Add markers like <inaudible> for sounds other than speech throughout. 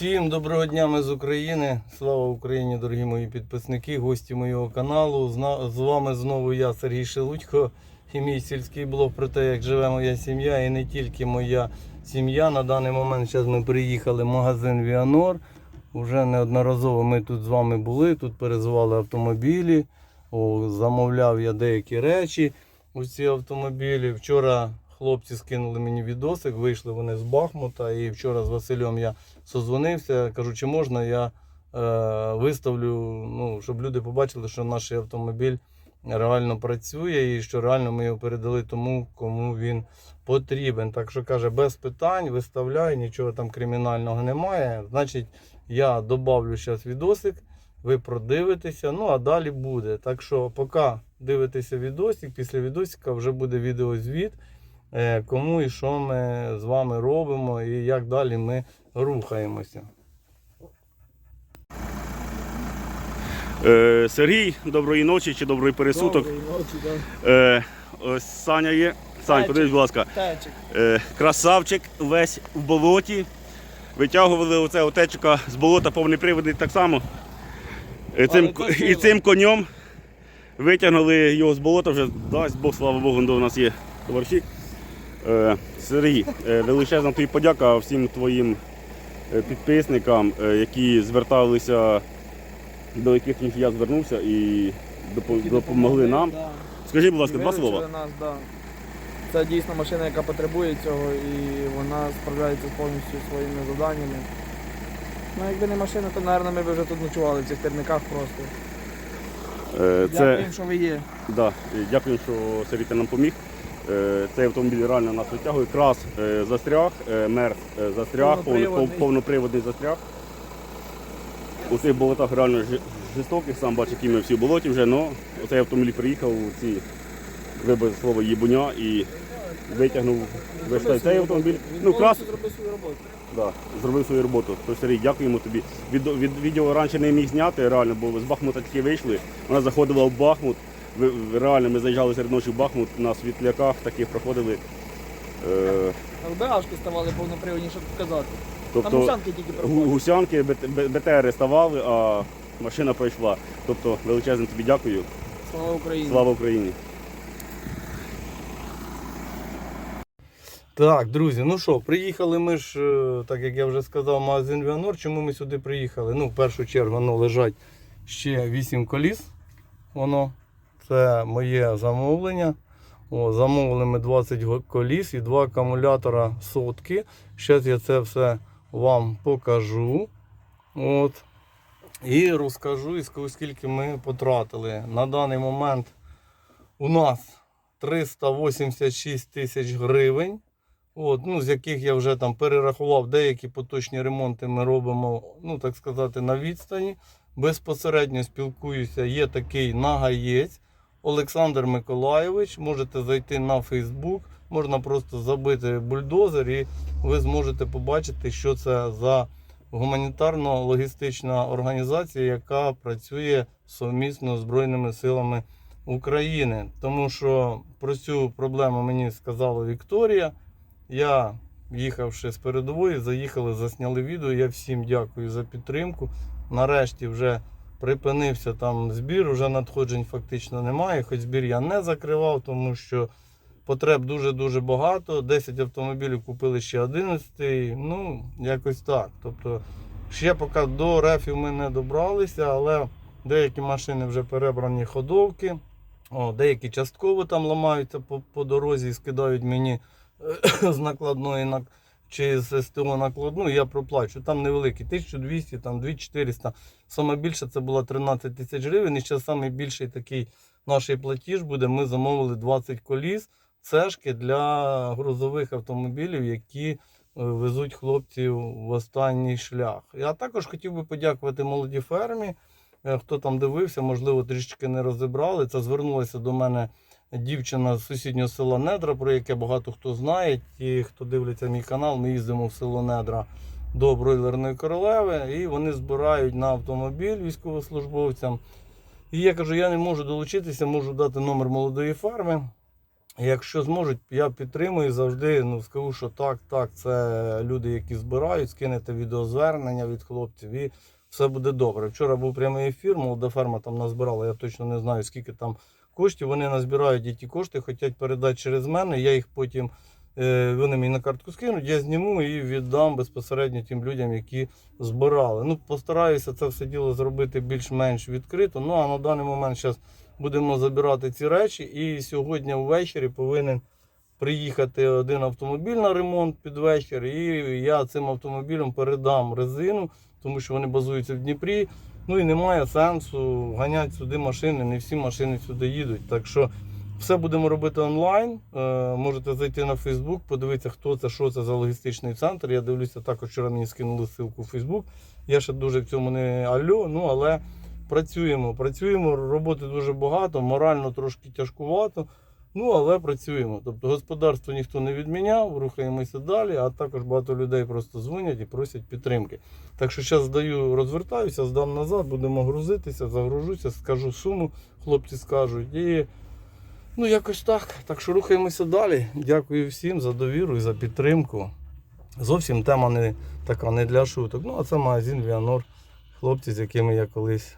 Всім доброго дня ми з України. Слава Україні, дорогі мої підписники, гості моєго каналу. З вами знову я, Сергій Шелудько, і мій сільський блог про те, як живе моя сім'я, і не тільки моя сім'я. На даний момент зараз ми приїхали в магазин Віанор. Уже неодноразово ми тут з вами були, тут перезували автомобілі. О, замовляв я деякі речі у ці автомобілі. Вчора хлопці скинули мені відосик, вийшли вони з Бахмута. І вчора з Василем я созвонився. Кажу, чи можна я е, виставлю, ну, щоб люди побачили, що наш автомобіль реально працює і що реально ми його передали тому, кому він потрібен. Так що каже, без питань, виставляй, нічого там кримінального немає. Значить, я добавлю зараз відосик. Ви продивитеся, ну а далі буде. Так що, поки дивитеся відосик, після відосика вже буде відеозвіт, кому і що ми з вами робимо і як далі ми рухаємося. Е, Сергій, доброї ночі чи доброї пересуток. Е, ось Саня є. Сань, подивись, будь ласка. Тачик. Е, красавчик весь в болоті. Витягували оце отечка з болота повний приводний так само. Е, цим, і цим конем витягнули його з болота, вже дасть Бог, слава Богу, до нас є товариші. Е, Сергій, е, величезна тобі подяка всім твоїм е, підписникам, які зверталися, до яких я звернувся і допо- допомогли нам. Скажи, будь ласка, два слова. Це дійсно машина, яка потребує цього, і вона справляється з повністю своїми завданнями. Ну, якби не машина, то, мабуть, ми б вже тут ночували в цих терниках просто. Це... Дякуємо, що ви є. Да, дякую, що Сергій нам поміг. Е, Цей автомобіль реально нас витягує. Крас е, застряг, е, мерс е, застряг, Повноприводний. повноприводний застряг. У цих болотах реально жорстоких, сам бачиш, які ми всі в болоті вже, але цей автомобіль приїхав у ці, вибив слово їбуня і витягнув весь цей- цей автомобіль. Він Ну, крас, зробив свою роботу. да, зробив свою роботу. То Сергій, дякуємо тобі. Від, від відео раніше не міг зняти, реально, бо з Бахмута тільки вийшли. Вона заходила в Бахмут. Реально, ми заїжджали серед ночі в Бахмут, на світляках таких проходили. Е, ЛБАшки ставали повноприводні, щоб показати. Там тобто гусянки тільки проходять. гусянки, Б- Б- ставали, а машина пройшла. Тобто величезне тобі дякую. Слава Україні. Слава Україні! Так, друзі, ну що, приїхали ми ж, е, так як я вже сказав, в магазин Віанор. Чому ми сюди приїхали? Ну, в першу чергу, воно лежать ще 8 коліс. Воно це моє замовлення. О, замовили ми 20 коліс і два акумулятора сотки. Зараз я це все вам покажу. От. І розкажу, скільки ми потратили. На даний момент у нас 386 тисяч гривень. От, ну, з яких я вже там перерахував деякі поточні ремонти ми робимо, ну так сказати, на відстані. Безпосередньо спілкуюся. Є такий нагаєць Олександр Миколайович. Можете зайти на Фейсбук, можна просто забити бульдозер, і ви зможете побачити, що це за гуманітарно-логістична організація, яка працює сумісно з Збройними силами України. Тому що про цю проблему мені сказала Вікторія. Я, їхавши з передової, заїхали, засняли відео. Я всім дякую за підтримку. Нарешті вже припинився там збір, вже надходжень фактично немає. Хоч збір я не закривав, тому що потреб дуже-дуже багато. 10 автомобілів купили ще 11. Ну, якось так. Тобто, ще поки до рефів ми не добралися, але деякі машини вже перебрані ходовки. О, деякі частково там ламаються по, по дорозі і скидають мені <clears throat> з накладної на чи з СТО накладну, я проплачу. Там невеликі 1200, там 2400. Саме більше це було 13 тисяч гривень. І ще найбільший такий наш платіж буде. Ми замовили 20 коліс, цешки для грузових автомобілів, які е, везуть хлопців в останній шлях. Я також хотів би подякувати молоді фермі. Е, Хто там дивився, можливо, трішки не розібрали. Це звернулася до мене дівчина з сусіднього села Недра, про яке багато хто знає. Ті, хто дивляться мій канал, ми їздимо в село Недра до бройлерної королеви, і вони збирають на автомобіль військовослужбовцям. І я кажу, я не можу долучитися, можу дати номер молодої ферми. Якщо зможуть, я підтримую завжди. Ну скажу, що так, так, це люди, які збирають, скинете відеозвернення від хлопців, і все буде добре. Вчора був прямий ефір, молода ферма там назбирала. Я точно не знаю, скільки там коштів. Вони назбирають і ті кошти, хочуть передати через мене. Я їх потім е, вони мені на картку скинуть, я зніму і віддам безпосередньо тим людям, які збирали. Ну, постараюся це все діло зробити більш-менш відкрито. Ну а на даний момент зараз будемо забирати ці речі. І сьогодні ввечері повинен приїхати один автомобіль на ремонт під вечір. І я цим автомобілем передам резину, тому що вони базуються в Дніпрі. Ну і немає сенсу ганяти сюди машини, не всі машини сюди їдуть. Так що все будемо робити онлайн. Е, можете зайти на Фейсбук, подивитися, хто це, що це за логістичний центр. Я дивлюся, також вчора мені скинули ссылку в Фейсбук. Я ще дуже в цьому не альо, ну але працюємо. Працюємо, роботи дуже багато, морально трошки тяжкувато. Ну, але працюємо. Тобто господарство ніхто не відміняв, рухаємося далі, а також багато людей просто дзвонять і просять підтримки. Так що зараз здаю, розвертаюся, здам назад, будемо грузитися, загружуся, скажу суму, хлопці скажуть. І ну якось так. Так що рухаємося далі. Дякую всім за довіру і за підтримку. Зовсім тема не така, не для шуток. Ну, а це магазин Віанор. Хлопці, з якими я колись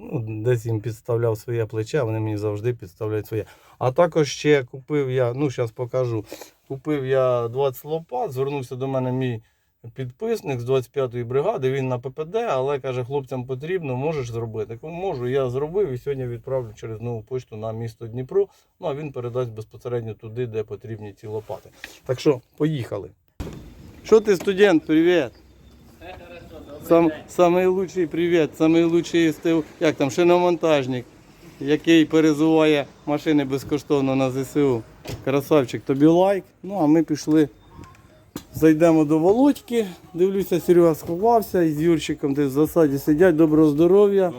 ну, десь їм підставляв своє плече, вони мені завжди підставляють своє. А також ще купив я, ну зараз покажу. Купив я 20 лопат, звернувся до мене мій підписник з 25-ї бригади. Він на ППД, але каже, хлопцям потрібно, можеш зробити. Кажу, Можу, я зробив і сьогодні відправлю через нову почту на місто Дніпро. Ну а він передасть безпосередньо туди, де потрібні ці лопати. Так що, поїхали. Що ти, студент, привіт? Сам, самий лучший привіт, самий лучший СТУ, як там, шиномонтажник, який перезуває машини безкоштовно на ЗСУ. Красавчик, тобі лайк. Ну а ми пішли. Зайдемо до Володьки. Дивлюся, Серега сховався із Юрчиком десь в засаді сидять. Доброго здоров'я.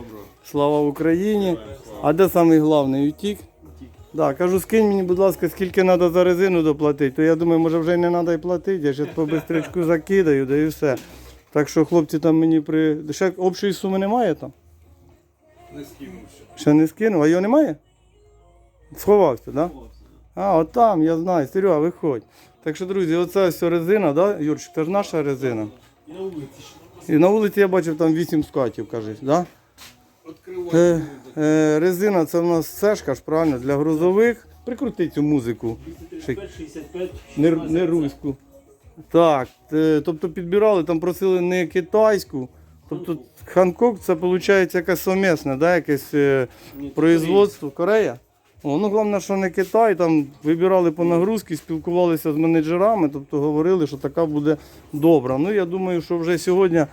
Слава Україні. А де самий головний утік? Да, кажу, скинь мені, будь ласка, скільки треба за резину доплатити. То я думаю, може вже й не треба й платити. Я зараз по бистрячку закидаю, да і все. Так що хлопці там мені при. Ще общої суми немає там? Не скинув ще. Ще не скинув, а його немає? Сховався, так? Да? А, от там, я знаю, Серега, виходь. Так що, друзі, оце все резина, да? Юрчик, це ж наша резина. І на вулиці. І на вулиці я бачив там 8 скатів, кажуть, да? Е, е, резина це в нас сешка ж правильно для грузових. Прикрути цю музику. Ще 65. не, не руську. Так, е, тобто підбирали, там просили не китайську. Тобто Ханкок це виходить якесь совмісне, да? якесь е, производство Корея. О, ну головне, що не Китай, там вибирали по нагрузки, спілкувалися з менеджерами, тобто говорили, що така буде добра. Ну я думаю, що вже сьогодні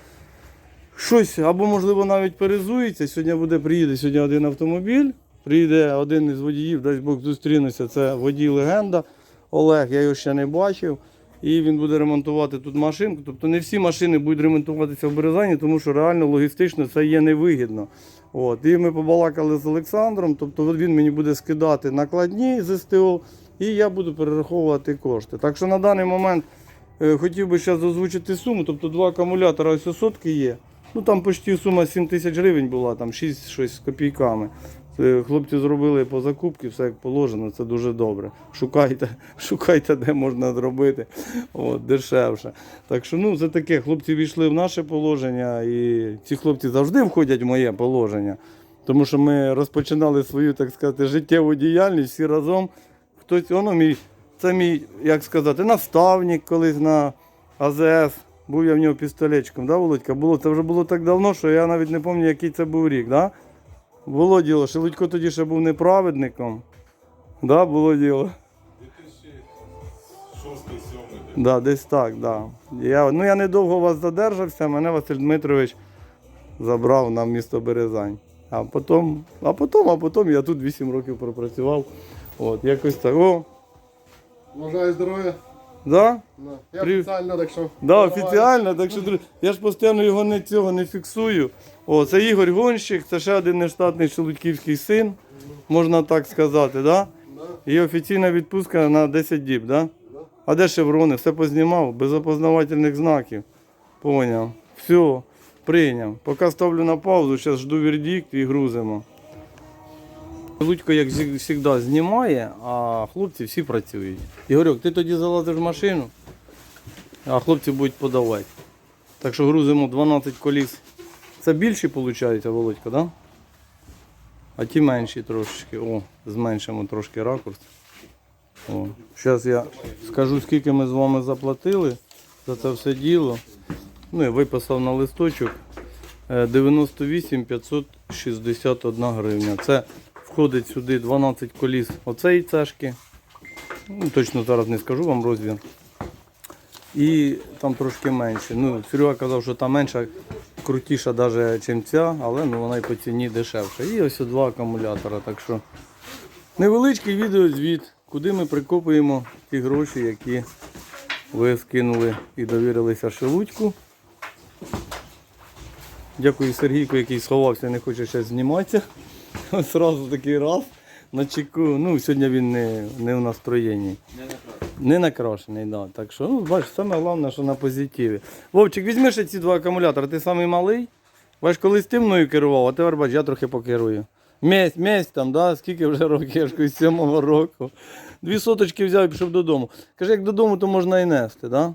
щось або можливо навіть перезується. Сьогодні буде, приїде сьогодні один автомобіль, приїде один із водіїв, дасть Бог зустрінуся. Це водій легенда Олег, я його ще не бачив. І він буде ремонтувати тут машинку. Тобто не всі машини будуть ремонтуватися в Березані, тому що реально логістично це є невигідно. От. І ми побалакали з Олександром, тобто він мені буде скидати накладні з СТО, і я буду перераховувати кошти. Так що на даний момент е, хотів би зараз озвучити суму, тобто два акумулятора ось сотки є. Ну там почти сума 7 тисяч гривень була, там 6 щось з копійками. Е, Хлопці зробили по закупці, все як положено, це дуже добре. Шукайте, <laughs> шукайте, де можна зробити от, дешевше. Так що ну, це таке, хлопці війшли в наше положення, і ці хлопці завжди входять в моє положення. Тому що ми розпочинали свою, так сказати, життєву діяльність всі разом. Хтось, воно мій, це мій, як сказати, наставник колись на АЗС. Був я в нього пістолетчиком, да, Володька? Було, це вже було так давно, що я навіть не пам'ятаю, який це був рік. Да? Було діло. Шелудько тоді ще був неправедником. Да, було діло. 2006-2007. Да, десь так, да. Я, ну я недовго у вас задержався, мене Василь Дмитрович забрав на місто Березань. А потім, а потім, а потім я тут 8 років пропрацював. От, якось так. О, Бажаю здоров'я. Да? Я Привіт. офіційно, так що. Да, офіціально, так що друзі, я ж постійно його не цього не фіксую. О, це Ігор Гонщик, це ще один нештатний шелудьківський син, можна так сказати, да? Да. І офіційна відпустка на 10 діб, да? А де шеврони? Все познімав, без опознавательних знаків. Поняв. Все, прийняв. Поки ставлю на паузу, зараз жду вердикт і грузимо. Лудько, як завжди, знімає, а хлопці всі працюють. Ігорьок, ти тоді залазиш в машину, а хлопці будуть подавати. Так що грузимо 12 коліс. Це більші, виходить, Володька? Да? А ті менші трошечки. О, зменшимо трошки ракурс. О. Зараз я скажу, скільки ми з вами заплатили за це все діло. Ну, я виписав на листочок. Е, 98 561 гривня. Це входить сюди 12 коліс оцеї цешки. Ну, точно зараз не скажу вам розмір. І там трошки менше. Ну, Серега казав, що там менша, крутіша навіть, ніж ця, але ну, вона і по ціні дешевша. І ось два акумулятора. Так що невеличкий відеозвіт, куди ми прикопуємо ті гроші, які ви скинули і довірилися Шелудьку. Дякую Сергійку, який сховався, не хоче ще зніматися. <laughs> Ось Зразу такий раз на чеку. Ну, сьогодні він не, не в настроєнні. Не накрашений, да. Так що, ну, бачиш, саме головне, що на позитиві. Вовчик, візьми ще ці два акумулятори, ти самий малий. Бачиш, колись ти мною керував, а тепер бач, я трохи покерую. Месь, месь там, да? скільки вже років, я з сьомого року. Дві соточки взяв і пішов додому. Каже, як додому, то можна і нести, да?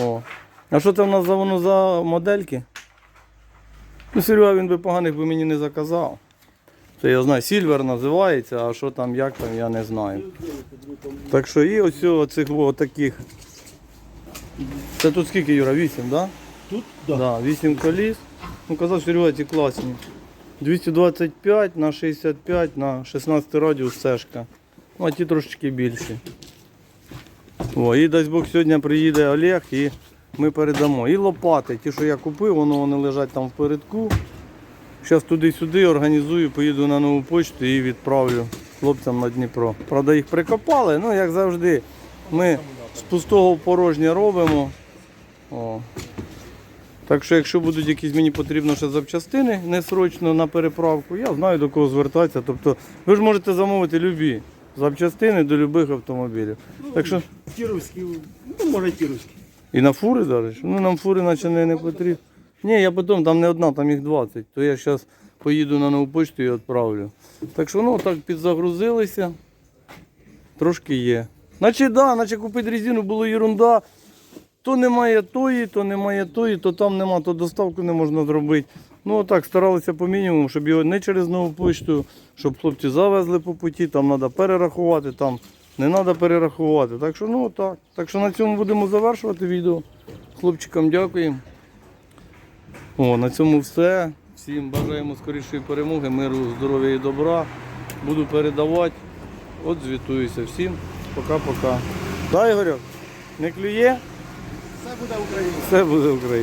О. А що це в нас за воно за модельки? Ну, Серега він би поганих би мені не заказав. Це я знаю, Сільвер називається, а що там, як там, я не знаю. Так що і ось оцих таких. Це тут скільки, Юра? 8, так? Да? Тут? Да, 8 коліс. Ну, казав, Серега, ці класні. 225 на 65 на 16 радіус цешка. Ну, а ті трошечки більші. О, і дасть Бог сьогодні приїде Олег і ми передамо. І лопати, ті, що я купив, воно вони лежать там впередку. Зараз туди-сюди організую, поїду на нову почту і відправлю хлопцям на Дніпро. Правда, їх прикопали, ну як завжди, ми з пустого в порожнє робимо. О. Так що, якщо будуть якісь мені потрібно ще запчастини несрочно на переправку, я знаю до кого звертатися. Тобто ви ж можете замовити любі запчастини до любих автомобілів. Так що Кіровський, ну може кіровський. і на фури зараз? Ну нам фури наче не, не потрібно. Ні, я потім, там не одна, там їх 20. То я зараз поїду на нову почту і відправлю. Так що ну так підзагрузилися. Трошки є. Наче да, наче купити резину було ерунда. То немає тої, то немає тої, то там нема, то доставку не можна зробити. Ну так, старалися по мінімуму, щоб його не через нову почту, щоб хлопці завезли по путі, там треба перерахувати, там не треба перерахувати. Так що ну так. Так що на цьому будемо завершувати відео. Хлопчикам дякуємо. О, на цьому все. Всім бажаємо скорішої перемоги, миру, здоров'я і добра. Буду передавати. От звітуюся. Всім пока-пока. Да, Ігорю, Не клює? Все буде Україна. Все буде Україна.